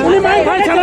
উনি মাইক ভাই ছাড়া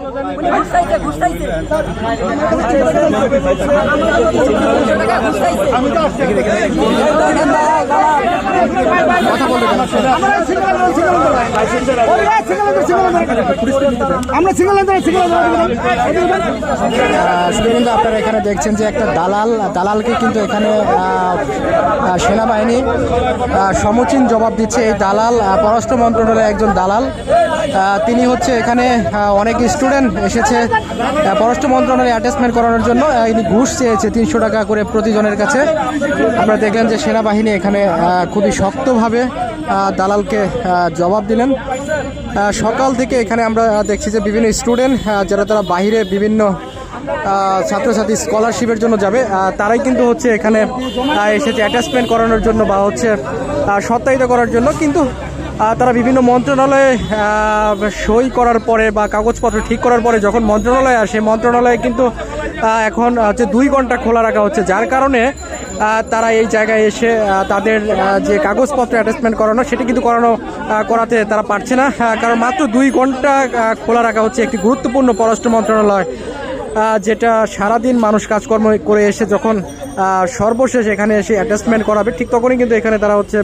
আমরা সিঙ্গেল আপনারা এখানে দেখছেন যে একটা দালাল দালালকে কিন্তু এখানে সেনাবাহিনী সমুচীন জবাব দিচ্ছে এই দালাল পররাষ্ট্র মন্ত্রণালয়ের একজন দালাল তিনি হচ্ছে এখানে অনেক স্টুডেন্ট এসেছে। পররাষ্ট্র মন্ত্রণালয়ে অ্যাটাচমেন্ট করানোর জন্য ইনি ঘুষ চেয়েছে তিনশো টাকা করে প্রতিজনের কাছে। আপনারা দেখলেন যে সেনাবাহিনী এখানে খুবই শক্তভাবে দালালকে জবাব দিলেন। সকাল থেকে এখানে আমরা দেখছি যে বিভিন্ন স্টুডেন্ট যারা তারা বাইরে বিভিন্ন ছাত্রছাত্রী স্কলারশিপের জন্য যাবে তারাই কিন্তু হচ্ছে এখানে এসেছে অ্যাটাচমেন্ট করানোর জন্য বা হচ্ছে সত্যায়িত করার জন্য। কিন্তু তারা বিভিন্ন মন্ত্রণালয়ে সই করার পরে বা কাগজপত্র ঠিক করার পরে যখন মন্ত্রণালয়ে আসে, মন্ত্রণালয়ে কিন্তু এখন হচ্ছে দুই ঘণ্টা খোলা রাখা হচ্ছে। যার কারণে তারা এই জায়গায় এসে তাদের যে কাগজপত্র অ্যাটাচমেন্ট করানো, সেটি কিন্তু করানো করাতে তারা পারছে না। কারণ মাত্র দুই ঘণ্টা খোলা রাখা হচ্ছে একটি গুরুত্বপূর্ণ পররাষ্ট্র মন্ত্রণালয় যেটা সারাদিন মানুষ কাজকর্ম করে এসে যখন সর্বশেষ এখানে এসে অ্যাটাচমেন্ট করাবে, ঠিক তখনই কিন্তু এখানে তারা হচ্ছে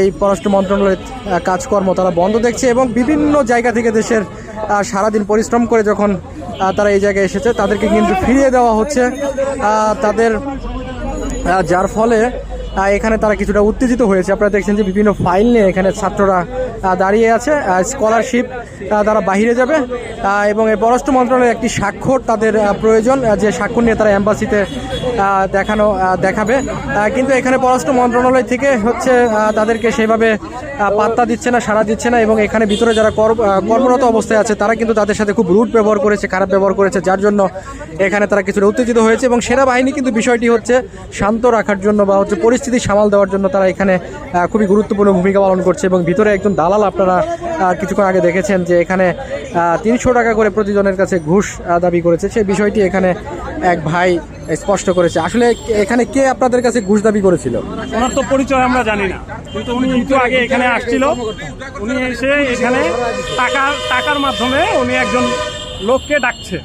এই পররাষ্ট্র মন্ত্রণালয়ের কাজকর্ম তারা বন্ধ দেখছে এবং বিভিন্ন জায়গা থেকে দেশের সারাদিন পরিশ্রম করে যখন তারা এই জায়গায় এসেছে, তাদেরকে কিন্তু ফিরিয়ে দেওয়া হচ্ছে। তাদের যার ফলে এখানে তারা কিছুটা উত্তেজিত হয়েছে। আপনারা দেখছেন যে বিভিন্ন ফাইল নিয়ে এখানে ছাত্ররা দাঁড়িয়ে আছে স্কলারশিপ তারা বাহিরে যাবে এবং এই পররাষ্ট্র মন্ত্রণালয়ের একটি স্বাক্ষর তাদের প্রয়োজন যে স্বাক্ষর নিয়ে তারা অ্যাম্বাসিতে দেখানো দেখাবে। কিন্তু এখানে পররাষ্ট্র মন্ত্রণালয় থেকে হচ্ছে তাদেরকে সেভাবে পাত্তা দিচ্ছে না, সাড়া দিচ্ছে না, এবং এখানে ভিতরে যারা কর- কর্মরত অবস্থায় আছে, তারা কিন্তু তাদের সাথে খুব রুট ব্যবহার করেছে, খারাপ ব্যবহার করেছে, যার জন্য এখানে তারা কিছুটা উত্তেজিত হয়েছে, এবং সেনাবাহিনী কিন্তু বিষয়টি হচ্ছে শান্ত রাখার জন্য বা হচ্ছে পরিস্থিতি সামাল দেওয়ার জন্য তারা এখানে খুবই গুরুত্বপূর্ণ ভূমিকা পালন করছে, এবং ভিতরে একজন দালাল আপনারা কিছুক্ষণ আগে দেখেছেন যে এখানে তিনশো টাকা করে প্রতিজনের কাছে ঘুষ দাবি করেছে। সেই বিষয়টি এখানে এক ভাই স্পষ্ট করেছে। আসলে এখানে কে আপনাদের কাছে ঘুষ দাবি করেছিল? ওনার তো পরিচয় আমরা জানি না। কিন্তু উনি একটু আগে এখানে আসছিল। উনি এসে এখানে টাকা, টাকার মাধ্যমে উনি একজন লোককে ডাকছে।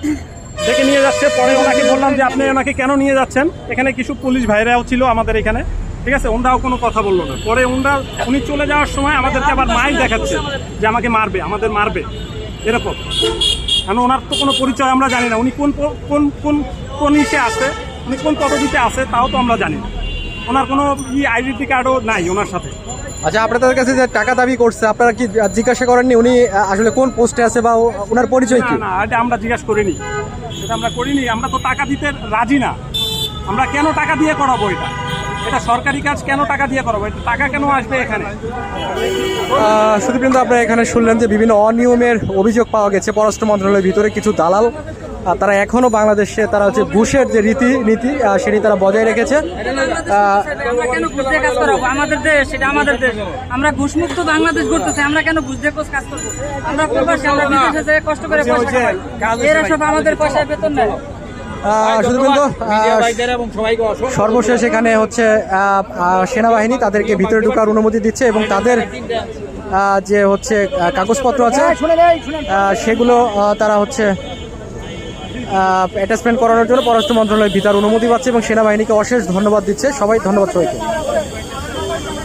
ডেকে নিয়ে যাচ্ছে। পরে ওনাকে বললাম যে, আপনি ওনাকে কেন নিয়ে যাচ্ছেন? এখানে কিছু পুলিশ ভাইরাও ছিল আমাদের এখানে। ঠিক আছে ওনারাও কোনো কথা বলল না। পরে ওনারা উনি চলে যাওয়ার সময় আমাদেরকে আবার মাইল দেখাচ্ছে যে আমাকে মারবে আমাদের মারবে। এরকম। কারণ ওনার তো কোনো পরিচয় আমরা জানি না। উনি কোন কোন কোন কোন ইসে আছে উনি কোন পদবিতে আছে তাও তো আমরা জানি না। ওনার কোনো ই আইডেন্টি কার্ডও নাই ওনার সাথে। আচ্ছা আপনাদের কাছে যে টাকা দাবি করছে আপনারা কি জিজ্ঞাসা করেননি উনি আসলে কোন পোস্টে আছে বা ও- ওনার পরিচয় কি? না না এটা আমরা জিজ্ঞাসা করিনি। এটা আমরা করিনি আমরা তো টাকা দিতে রাজি না। আমরা কেন টাকা দিয়ে করাবো এটা? এটা সরকারি কাজ কেন টাকা দিয়ে করাবো? টাকা কেন আসবে এখানে? শুধুবৃন্দ আপনারা এখানে শুনলেন যে বিভিন্ন অনিয়মের অভিযোগ পাওয়া গেছে পররাষ্ট্র মন্ত্রণালয়ের ভিতরে কিছু দালাল। তারা এখনও বাংলাদেশে তারা হচ্ছে ঘুষের যে রীতি নীতি সেটি তারা বজায় রেখেছে। কেন ঘুষ কাজ করাবো? আমাদের দেশ এটা আমাদের দেশ। আমরা ঘুষমুক্ত বাংলাদেশ করতেছি আমরা কেন ঘুষ দিয়ে কাজ করব? আমরা কষ্ট করে এরা সব আমাদের পয়সায় বেতন নেয়। শুধুবৃন্দ সর্বশেষ এখানে হচ্ছে সেনাবাহিনী তাদেরকে ভিতরে ঢুকার অনুমতি দিচ্ছে এবং তাদের যে হচ্ছে কাগজপত্র আছে সেগুলো তারা হচ্ছে অ্যাটাচমেন্ট করানোর জন্য পররাষ্ট্র মন্ত্রণালয় ভিতর অনুমতি পাচ্ছে এবং সেনাবাহিনীকে অশেষ ধন্যবাদ দিচ্ছে। সবাই ধন্যবাদ সবাইকে।